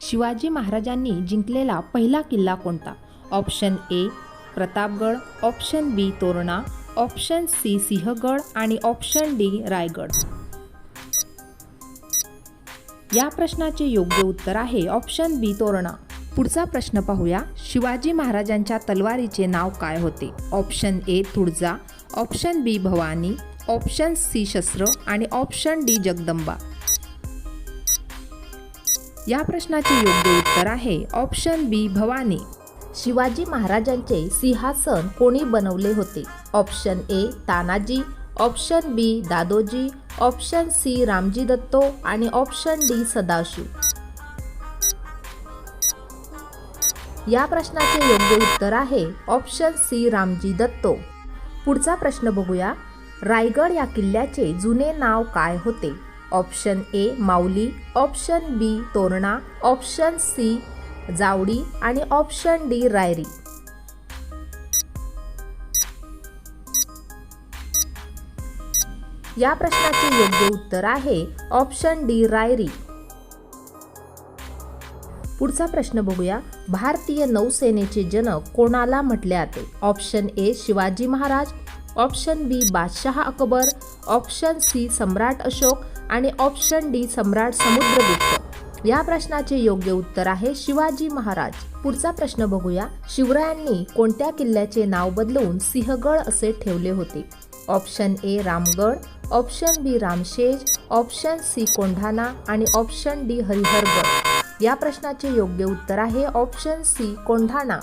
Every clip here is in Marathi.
शिवाजी महाराजांनी जिंकलेला पहिला किल्ला कोणता? Option A Pratapgad. Option B Torna. Option C Sinhagad. आणि ऑप्शन डी रायगड. या प्रश्नाचे योग्य उत्तर आहे ऑप्शन बी तोरणा. पुढचा प्रश्न पाहूया. शिवाजी महाराजांच्या तलवारीचे नाव काय होते? Option A Tulja. Option B Bhavani. Option C शस्त्र. आणि ऑप्शन डी जगदंबा. या प्रश्नाचे योग्य उत्तर आहे. Option B Bhavani. शिवाजी महाराजांचे सिंहासन कोणी बनवले होते? Option A Tanaji. Option B Dadoji. Option C Ramji Datto. आणि ऑप्शन डी सदाशिव. या प्रश्नाचे योग्य उत्तर आहे. Option C Ramji Datto. पुढचा प्रश्न बघूया. रायगड या किल्ल्याचे जुने नाव काय होते? Option A Mauli. Option B Torna. Option C Javdi. आणि ऑप्शन डी रायरी. या प्रश्नाचे योग्य उत्तर आहे ऑप्शन डी रायरी. पुढचा प्रश्न बघूया. भारतीय नौसेनेचे जनक कोणाला म्हटले जाते? Option A Shivaji Maharaj. Option B बादशहा अकबर. ऑप्शन सी सम्राट अशोक. आणि ऑप्शन डी सम्राट समुद्रगुप्त. या प्रश्नाचे योग्य उत्तर आहे शिवाजी महाराज. पुढचा प्रश्न बघूया. शिवरायांनी कोणत्या किल्ल्याचे नाव बदलून सिंहगड असे ठेवले होते? Option A Ramgad option B Ramshej option C Kondhana आणि ऑप्शन डी हरिहरगड. या प्रश्नाचे योग्य उत्तर आहे ऑप्शन सी कोंढाणा.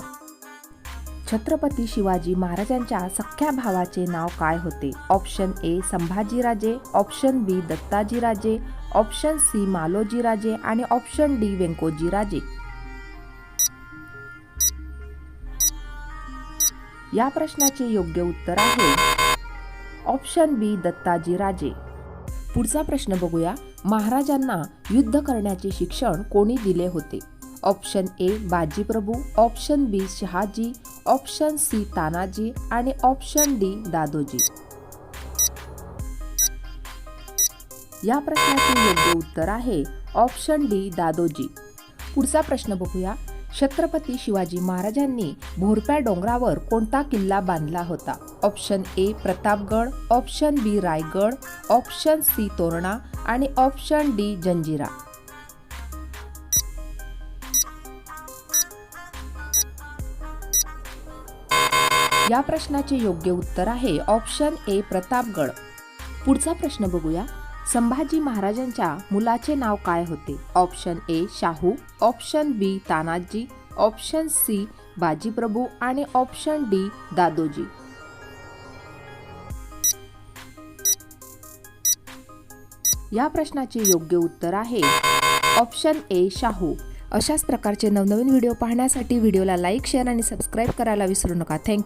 छत्रपती शिवाजी महाराजांच्या सख्या भावाचे नाव काय होते? Option A Sambhajiraje option B Dattajiraje option C Malojiraje आणि ऑप्शन डी व्यंकोजीराजे या प्रश्नाचे योग्य उत्तर आहे. Option B Dattajiraje. पुढचा प्रश्न बघूया. महाराजांना युद्ध करण्याचे शिक्षण कोणी दिले होते? Option A Bajiprabhu option B Shahaji option C Tanaji आणि ऑप्शन डी दादोजी. या प्रश्नाचे योग्य उत्तर आहे ऑप्शन डी दादोजी. पुढचा प्रश्न बघूया. छत्रपती शिवाजी महाराजांनी भोरप्या डोंगरावर कोणता किल्ला बांधला होता? Option A Pratapgad option B Raigad option C Torna आणि ऑप्शन डी जंजिरा. या प्रश्नाचे योग्य उत्तर आहे ऑप्शन ए प्रतापगड. पुढचा प्रश्न बघूया. संभाजी महाराजांच्या मुलाचे नाव काय होते? Option A Shahu option B Tanaji option C Bajiprabhu आणि ऑप्शन डी दादोजी. या प्रश्नाचे योग्य उत्तर आहे ऑप्शन ए शाहू. अशाच प्रकारचे नवनवीन व्हिडिओ पाहण्यासाठी व्हिडिओला लाईक शेअर आणि सबस्क्राईब करायला विसरू नका. थँक्यू